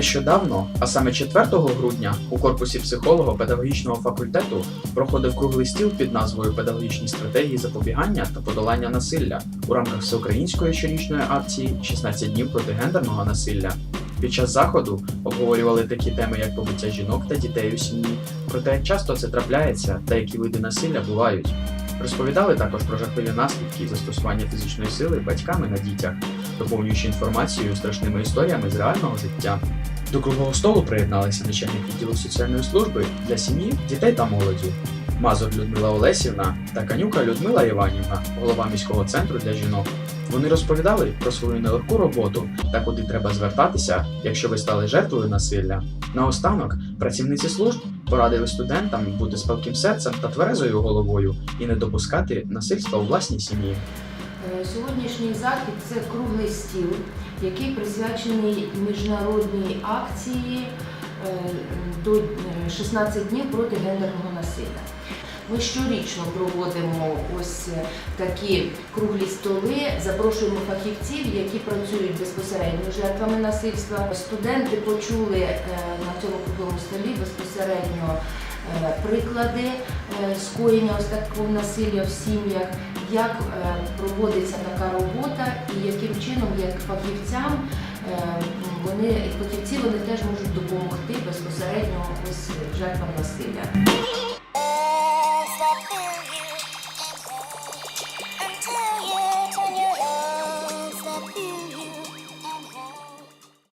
Нещодавно, а саме 4 грудня, у корпусі психолого-педагогічного факультету проходив круглий стіл під назвою Педагогічні стратегії запобігання та подолання насилля у рамках всеукраїнської щорічної акції «16 днів проти гендерного насилля. Під час заходу обговорювали такі теми, як побиття жінок та дітей у сім'ї, про те, як часто це трапляється та які види насилля бувають. Розповідали також про жахливі наслідки застосування фізичної сили батьками на дітях, доповнюючи інформацію страшними історіями з реального життя. До круглого столу приєдналися начальник відділу соціальної служби для сім'ї, дітей та молоді. Мазур Людмила Олесівна та Канюка Людмила Іванівна, голова міського центру для жінок. Вони розповідали про свою нелегку роботу та куди треба звертатися, якщо ви стали жертвою насилля. Наостанок працівниці служб порадили студентам бути з палким серцем та тверезою головою і не допускати насильства у власній сім'ї. Е, Сьогоднішній захід це круглий стіл, який присвячений міжнародній акції е, до е, 16 днів проти гендерного насилля. Ми щорічно проводимо ось е, такі круглі столи, запрошуємо фахівців, які працюють безпосередньо з жертвами насильства. Студенти почули е, на цьому круглому столі безпосередньо е, приклади е, скоєння ось такого насилля в сім'ях, як е, проводиться така робота і яким чином, як фахівцям, е, вони фахівці вони теж можуть допомогти безпосередньо ось жертвам насилля.